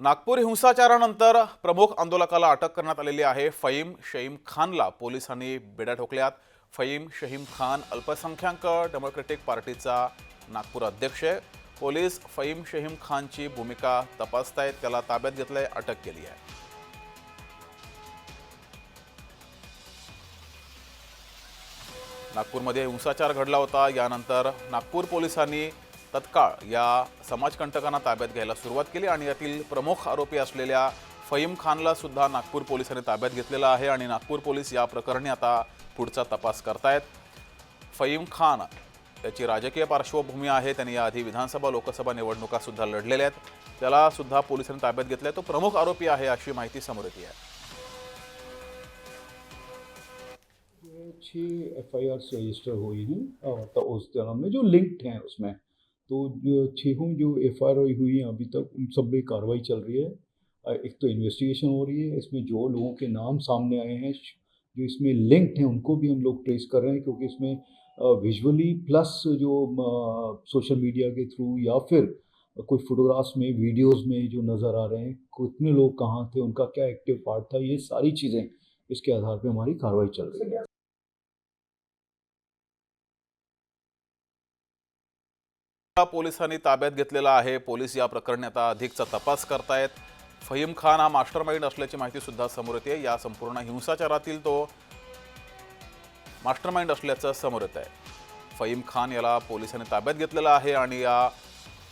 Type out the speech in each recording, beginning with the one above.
नागपूर हिंसाचारानंतर प्रमुख आंदोलकाला अटक करण्यात आलेली आहे फईम शहीम खानला. पोलिसांनी बेड्या ठोकल्यात. फईम शहीम खान अल्पसंख्याक डेमोक्रेटिक पार्टीचा नागपूर अध्यक्ष आहे. पोलीस फईम शहीम खानची भूमिका तपासतायत. त्याला ताब्यात घेतलंय अटक केली आहे. नागपूरमध्ये हिंसाचार घडला होता. यानंतर नागपूर पोलिसांनी तत्काळ या समाजकंटकांना ताब्यात घ्यायला सुरुवात केली आणि यातील प्रमुख आरोपी असलेल्या फईम खानला सुद्धा नागपूर पोलिसांनी ताब्यात घेतलेलं आहे आणि नागपूर पोलीस या प्रकरणी आता पुढचा तपास करतायत. फईम खान याची राजकीय पार्श्वभूमी आहे. त्यांनी याआधी विधानसभा लोकसभा निवडणुका सुद्धा लढलेल्या आहेत. त्याला सुद्धा पोलिसांनी ताब्यात घेतलंय. तो प्रमुख आरोपी आहे अशी माहिती समोर येते आहे. एफ आई आर रजिस्टर हुई हैं तो उस में जो लिंक्ड हैं उसमें तो जो छहों जो एफ़ आई आर हुई हैं, अभी तक उन सब में कार्रवाई चल रही है। एक तो इन्वेस्टिगेशन हो रही है, इसमें जो लोगों के नाम सामने आए हैं जो इसमें लिंक्ड हैं, उनको भी हम लोग ट्रेस कर रहे हैं, क्योंकि इसमें विजुअली प्लस जो सोशल मीडिया के थ्रू या फिर कोई फोटोग्राफ्स में वीडियोस में जो नज़र आ रहे हैं, कितने लोग कहाँ थे, उनका क्या एक्टिव पार्ट था, ये सारी चीज़ें इसके आधार पे हमारी कार्रवाई चल रही है। पोलिसांनी ताब्यात घेतलेला आहे. पोलीस या प्रकरणी आता अधिकचा तपास करतायत. फहीम खान हा मास्टर माइंड असल्याची माहिती सुद्धा समोर येते. या संपूर्ण हिंसाचारातील तो मास्टर माइंड असल्याचं समोर येत आहे. फहीम खान याला पोलिसांनी ताब्यात घेतलेला आहे आणि या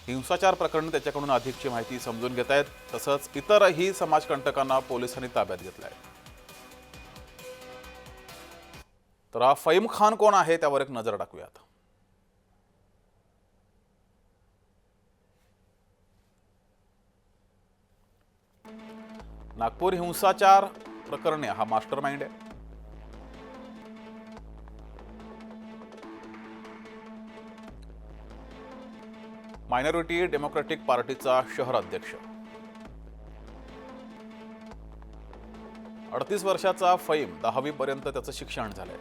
हिंसाचार प्रकरणी त्याच्याकडून अधिकची माहिती समजून घेत आहेत. तसंच इतरही समाजकंटकांना पोलिसांनी ताब्यात घेतलं आहे तर हा फहीम खान कोण आहे त्यावर एक नजर टाकूयात. नागपूर हिंसाचार प्रकरणी हा मास्टर माइंड आहे. मायनॉरिटी डेमोक्रेटिक पार्टीचा शहर अध्यक्ष अडतीस वर्षाचा फैम दहावीपर्यंत त्याचं शिक्षण झालंय.